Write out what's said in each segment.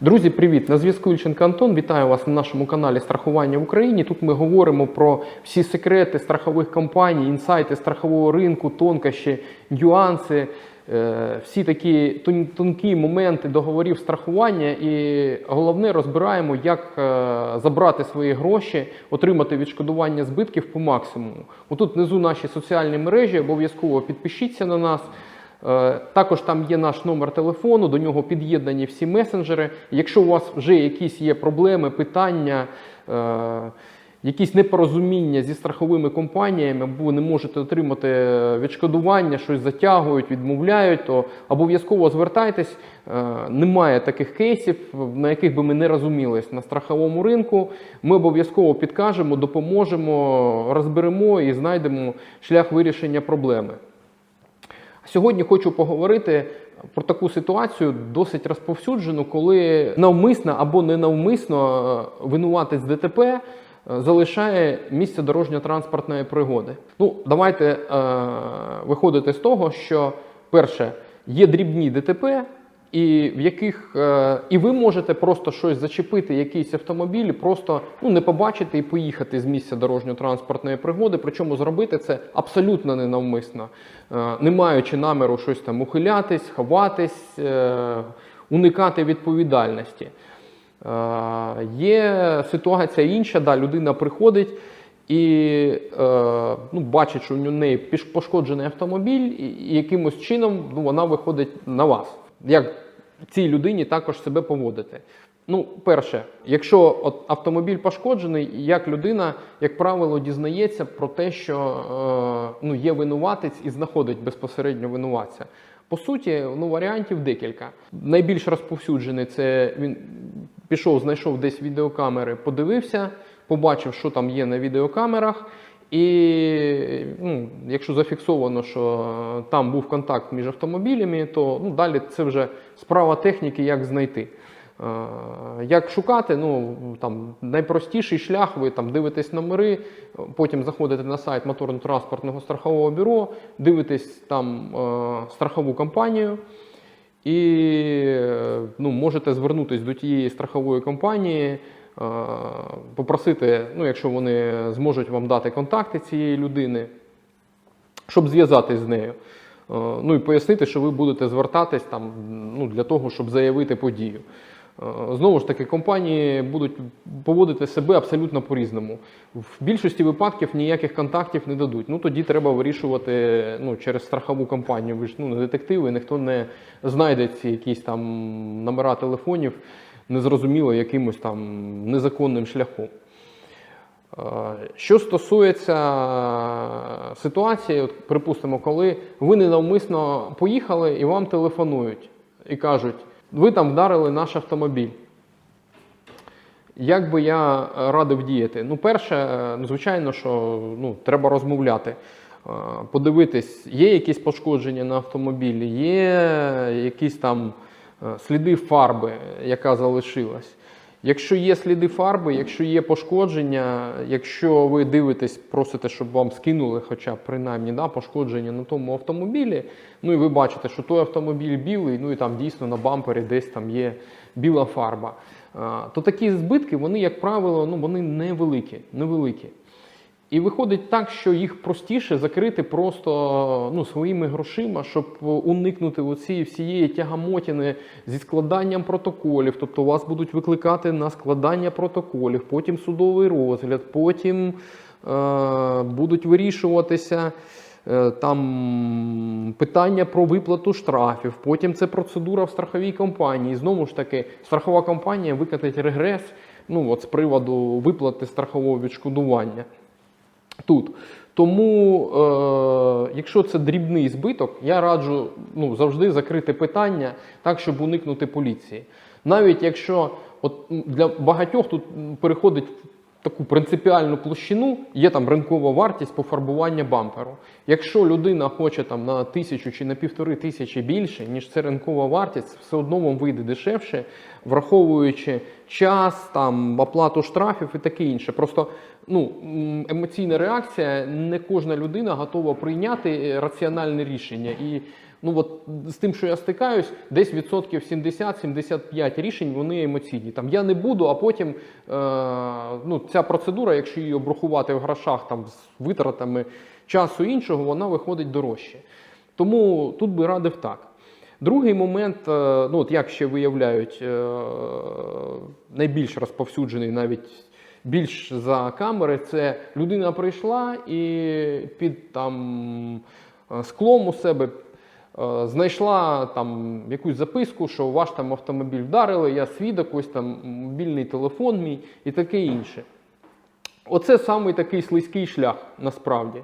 Друзі, привіт! На зв'язку Ільченко Антон. Вітаю вас на нашому каналі Страхування в Україні. Тут ми говоримо про всі секрети страхових компаній, інсайти страхового ринку, тонкощі, нюанси, е, всі такі тонкі моменти договорів страхування. І головне розбираємо, як е, забрати свої гроші, отримати відшкодування збитків по максимуму. Отут внизу наші соціальні мережі. Обов'язково підпишіться на нас. Е, Також там є наш номер телефону, до нього під'єднані всі месенджери. Якщо у вас вже якісь є проблеми, питання, е, якісь непорозуміння зі страховими компаніями, або ви не можете отримати відшкодування, щось затягують, відмовляють, то обов'язково звертайтесь. Е, Немає таких кейсів, на яких би ми не розумілись на страховому ринку. Ми обов'язково підкажемо, допоможемо, розберемо і знайдемо шлях вирішення проблеми. Сьогодні хочу поговорити про таку ситуацію досить розповсюджену, коли навмисно або ненавмисно е, винуватець ДТП е, залишає місце дорожньо-транспортної пригоди. Ну, давайте е, виходити з того, що перше є дрібні ДТП. І в яких е, і ви можете просто щось зачепити, якийсь автомобіль, просто ну не побачити і поїхати з місця дорожньо-транспортної пригоди. Причому зробити це абсолютно ненавмисно, е, не маючи наміру щось там ухилятись, ховатись, е, уникати відповідальності. Є ситуація інша, да, людина приходить і е, ну, бачить, що у неї пошкоджений автомобіль, і якимось чином ну, вона виходить на вас. Як цій людині також себе поводити? Ну, перше, якщо от автомобіль пошкоджений, як людина, як правило, дізнається про те, що е, ну, є винуватець і знаходить безпосередньо винуватця. По суті, ну, варіантів декілька. Найбільш розповсюджений це він пішов, знайшов десь відеокамери, подивився, побачив, що там є на відеокамерах. І ну, якщо зафіксовано, що там був контакт між автомобілями, то ну, далі це вже справа техніки, як знайти. Е, Як шукати, ну там найпростіший шлях, ви там дивитесь номери, потім заходите на сайт моторно-транспортного страхового бюро, дивитесь там е, страхову компанію, і е, ну, можете звернутися до тієї страхової компанії, попросити, ну, якщо вони зможуть вам дати контакти цієї людини, щоб зв'язатись з нею. Е, Ну і пояснити, що ви будете звертатись там ну, для того, щоб заявити подію. Е, Знову ж таки, компанії будуть поводити себе абсолютно по-різному. В більшості випадків ніяких контактів не дадуть. Ну тоді треба вирішувати ну, через страхову компанію. Ви ж ну, не детективи, ніхто не знайде ці якісь там номера телефонів незрозуміло якимось там незаконним шляхом. Е, Що стосується ситуації, от, припустимо, коли ви ненавмисно поїхали і вам телефонують і кажуть, ви там вдарили наш автомобіль. Як би я радив діяти? Ну, перше, е, звичайно, що ну, треба розмовляти, Е, подивитись, є якісь пошкодження на автомобілі, є якісь там сліди фарби, яка залишилась. Якщо є сліди фарби, якщо є пошкодження, якщо ви дивитесь, просите, щоб вам скинули, хоча б принаймні да, пошкодження на тому автомобілі, ну і ви бачите, що той автомобіль білий, ну і там дійсно на бампері десь там є біла фарба, то такі збитки, вони, як правило, ну, вони невеликі. невеликі. І виходить так, що їх простіше закрити просто ну, своїми грошима, щоб уникнути оцієї всієї тягамотіни зі складанням протоколів. Тобто вас будуть викликати на складання протоколів, потім судовий розгляд, потім е, будуть вирішуватися. е, Там питання про виплату штрафів, потім це процедура в страховій компанії. Знову ж таки, страхова компанія викатить регрес ну, от з приводу виплати страхового відшкодування тут. Тому, е, якщо це дрібний збиток, я раджу ну, завжди закрити питання так, щоб уникнути поліції. Навіть якщо от, для багатьох тут переходить таку принципіальну площину, є там ринкова вартість пофарбування бамперу. Якщо людина хоче там на тисячу чи на півтори тисячі більше, ніж це ринкова вартість, все одно вам вийде дешевше, враховуючи час, там оплату штрафів і таке інше. Просто ну, емоційна реакція, не кожна людина готова прийняти е, раціональне рішення. І Ну от з тим, що я стикаюсь, десь відсотків 70-75 рішень вони емоційні. Там я не буду, а потім е, ну, ця процедура, якщо її обрахувати в грошах там з витратами часу іншого, вона виходить дорожче. Тому тут би радив так. Другий момент, е, ну от як ще виявляють, е, найбільш розповсюджений, навіть більш за камери, це людина прийшла і під там е, склом у себе знайшла там якусь записку, що ваш там автомобіль вдарили, я свідок, ось там мобільний телефон мій і таке інше. Оце самий такий слизький шлях насправді.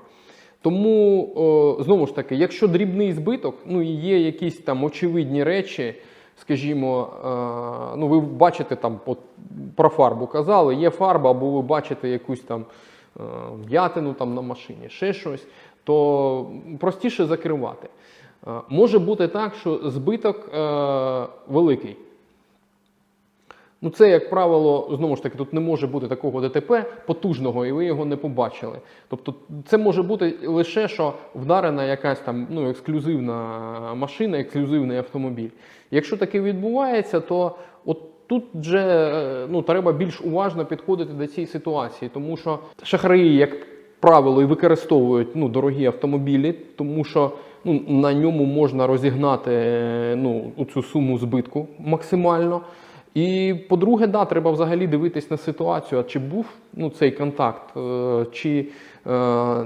Тому, о, знову ж таки, якщо дрібний збиток, ну і є якісь там очевидні речі, скажімо, е, ну ви бачите там про фарбу казали, є фарба, або ви бачите якусь там е, там на машині, ще щось, то простіше закривати. Е, може бути так, що збиток е, великий. Ну, це, як правило, знову ж таки, тут не може бути такого ДТП потужного, і ви його не побачили. Тобто, це може бути лише що вдарена якась там ну, ексклюзивна машина, ексклюзивний автомобіль. Якщо таке відбувається, то от тут вже е, ну, треба більш уважно підходити до цієї ситуації, тому що шахраї, як правило, і використовують ну, дорогі автомобілі, тому що ну, на ньому можна розігнати е, ну, цю суму збитку максимально. І по-друге, да, треба взагалі дивитись на ситуацію, а чи був ну, цей контакт, е, чи е,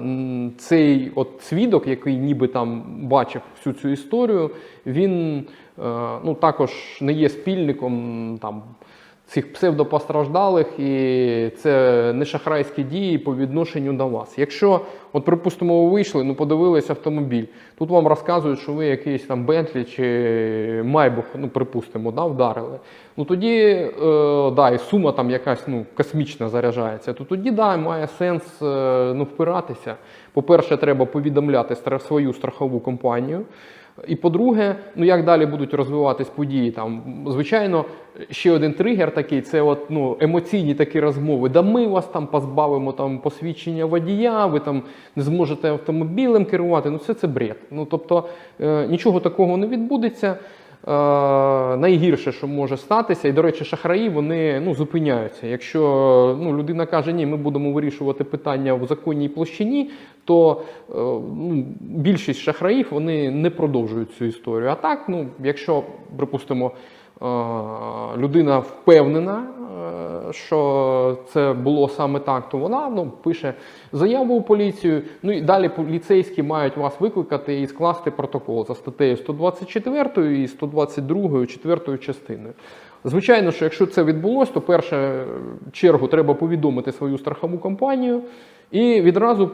цей от свідок, який ніби там бачив всю цю історію, він е, ну, також не є спільником там, цих псевдопостраждалих, і це не шахрайські дії по відношенню до вас. Якщо, от припустимо, ви вийшли, ну подивились автомобіль, тут вам розказують, що ви якийсь там Бентлі чи Майбух, ну припустимо, да, вдарили. Ну тоді, е, да, і сума там якась ну, космічна заряджається, то тоді да, має сенс е, ну, впиратися. По-перше, треба повідомляти свою страхову компанію. І по-друге, ну як далі будуть розвиватись події? Там, звичайно, ще один тригер такий це от, ну, емоційні такі розмови. Да ми вас там позбавимо там, посвідчення водія, ви там не зможете автомобілем керувати. Ну, все це бред. Ну, тобто е, нічого такого не відбудеться. Е, найгірше, що може статися, і, до речі, шахраї вони ну, зупиняються. Якщо ну, людина каже, ні, ми будемо вирішувати питання в законній площині, то е, ну, більшість шахраїв вони не продовжують цю історію. А так, ну, якщо, припустимо, людина впевнена, е, що це було саме так, то вона ну, пише заяву у поліцію. Ну і далі поліцейські мають вас викликати і скласти протокол за статтею 124 і 122 4 частиною. Звичайно, що якщо це відбулося, то в першу чергу треба повідомити свою страхову компанію і відразу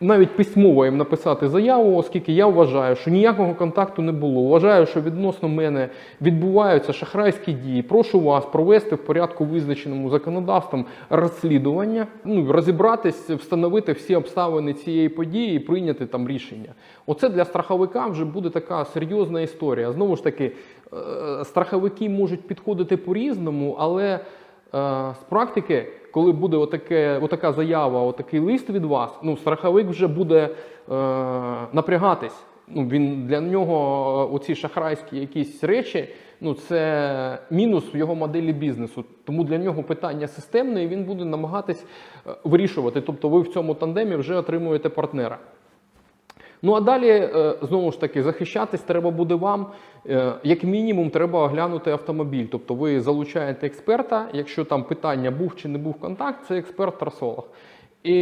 навіть письмово їм написати заяву, оскільки я вважаю, що ніякого контакту не було. Вважаю, що відносно мене відбуваються шахрайські дії. Прошу вас провести в порядку визначеному законодавством розслідування, ну розібратись, встановити всі обставини цієї події і прийняти там рішення. Оце для страховика вже буде така серйозна історія. Знову ж таки, е, страховики можуть підходити по-різному, але е, з практики, коли буде отаке, отака заява, отакий лист від вас, ну страховик вже буде е, напрягатись. Ну, він для нього е, оці шахрайські якісь речі, ну це мінус в його моделі бізнесу. Тому для нього питання системне, і він буде намагатись е, вирішувати. Тобто, ви в цьому тандемі вже отримуєте партнера. Ну а далі, е, знову ж таки, захищатись треба буде вам. Е, Як мінімум, треба оглянути автомобіль. Тобто ви залучаєте експерта, якщо там питання був чи не був контакт, це експерт-трасолог. І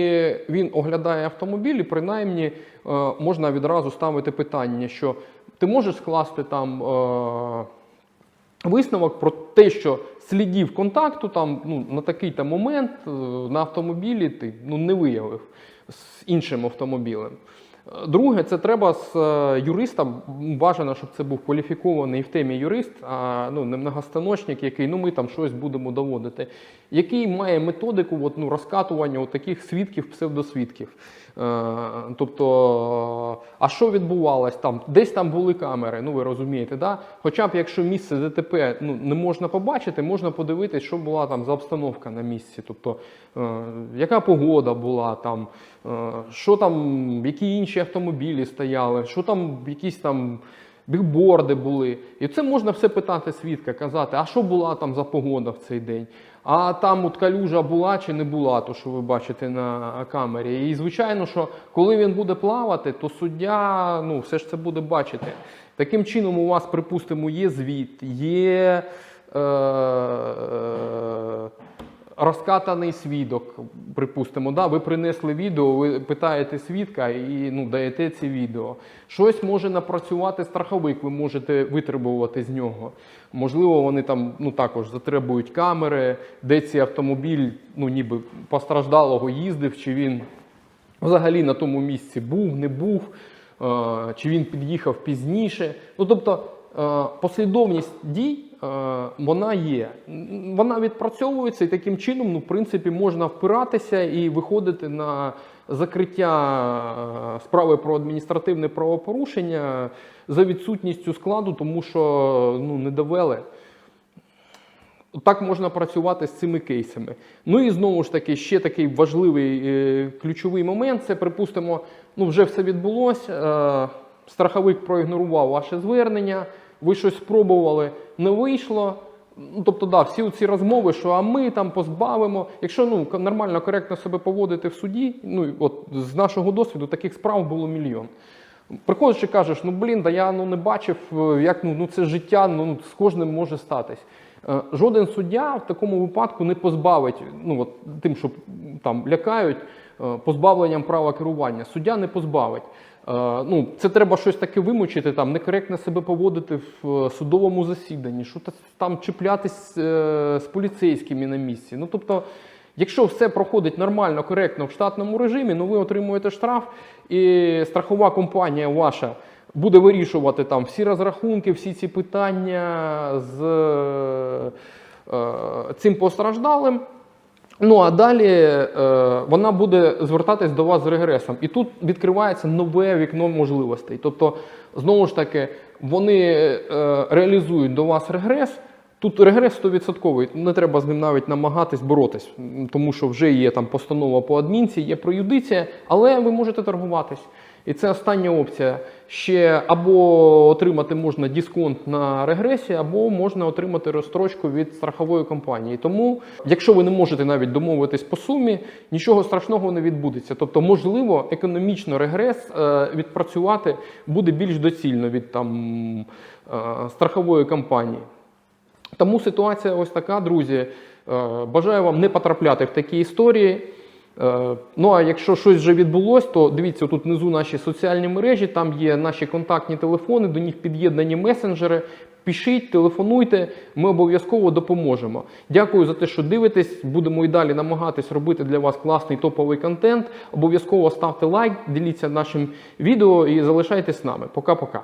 він оглядає автомобіль, і принаймні е, можна відразу ставити питання, що ти можеш скласти там. Висновок про те, що слідів контакту там ну на такий там момент на автомобілі ти ну не виявив з іншим автомобілем. Друге, це треба з е, юристом. Бажано, щоб це був кваліфікований в темі юрист, а ну не многостаночник, який ну ми там щось будемо доводити, який має методику от, ну, розкатування от таких свідків, псевдосвідків. Е, тобто, а що відбувалось там? Десь там були камери, ну ви розумієте, да? Хоча б якщо місце ДТП ну, не можна побачити, можна подивитись, що була там за обстановка на місці. Тобто, е, яка погода була там, е, що там, які інші автомобілі стояли, що там якісь там бігборди були. І це можна все питати свідка, казати, а що була там за погода в цей день? А там от калюжа була чи не була, то що ви бачите на камері. І звичайно, що коли він буде плавати, то суддя ну, все ж це буде бачити. Таким чином, у вас, припустимо, є звіт, є. Е- е- Розкатаний свідок, припустимо, да, ви принесли відео, ви питаєте свідка і ну, даєте ці відео. Щось може напрацювати страховик, ви можете витребувати з нього. Можливо, вони там ну, також затребують камери, де цей автомобіль ну, ніби постраждалого їздив, чи він взагалі на тому місці був, не був, е, чи він під'їхав пізніше. Ну, тобто послідовність дій е, вона є. Вона відпрацьовується і таким чином, ну, в принципі, можна впиратися і виходити на закриття е, справи про адміністративне правопорушення за відсутністю складу, тому що ну, не довели. Так можна працювати з цими кейсами. Ну і знову ж таки, ще такий важливий е, ключовий момент: це, припустимо, ну вже все відбулося. Страховик проігнорував ваше звернення, ви щось спробували, не вийшло. Ну, тобто, да, всі ці розмови, що а ми там позбавимо. Якщо ну нормально, коректно себе поводити в суді, ну от з нашого досвіду таких справ було мільйон. Приходиш і кажеш, ну блін, да я ну не бачив, е, як ну, ну це життя, ну ну, з кожним може статись. Е, Жоден суддя в такому випадку не позбавить, ну от тим, що там лякають е, позбавленням права керування. Суддя не позбавить. Е, Ну, це треба щось таке вимучити, там некоректно себе поводити в е, судовому засіданні, що там чіплятись е, з поліцейськими на місці. Ну тобто. Якщо все проходить нормально, коректно в штатному режимі, ну ви отримуєте штраф, і страхова компанія ваша буде вирішувати там всі розрахунки, всі ці питання з е, цим постраждалим. Ну а далі е, вона буде звертатись до вас з регресом. І тут відкривається нове вікно можливостей. Тобто, знову ж таки, вони е, реалізують до вас регрес. Тут регрес 100%, не треба з ним навіть намагатись боротись, тому що вже є там постанова по адмінці, є проюдиція, але ви можете торгуватись. І це остання опція. Ще або отримати можна дисконт на регресі, або можна отримати розстрочку від страхової компанії. Тому, якщо ви не можете навіть домовитись по сумі, нічого страшного не відбудеться. Тобто, можливо, економічно регрес е, відпрацювати буде більш доцільно від там е, страхової компанії. Тому ситуація ось така, друзі. Е, Бажаю вам не потрапляти в такі історії. Е, Ну а якщо щось вже відбулось, то дивіться тут внизу наші соціальні мережі, там є наші контактні телефони, до них під'єднані месенджери. Пишіть, телефонуйте, ми обов'язково допоможемо. Дякую за те, що дивитесь. Будемо і далі намагатись робити для вас класний топовий контент. Обов'язково ставте лайк, діліться нашим відео і залишайтесь з нами. Пока-пока.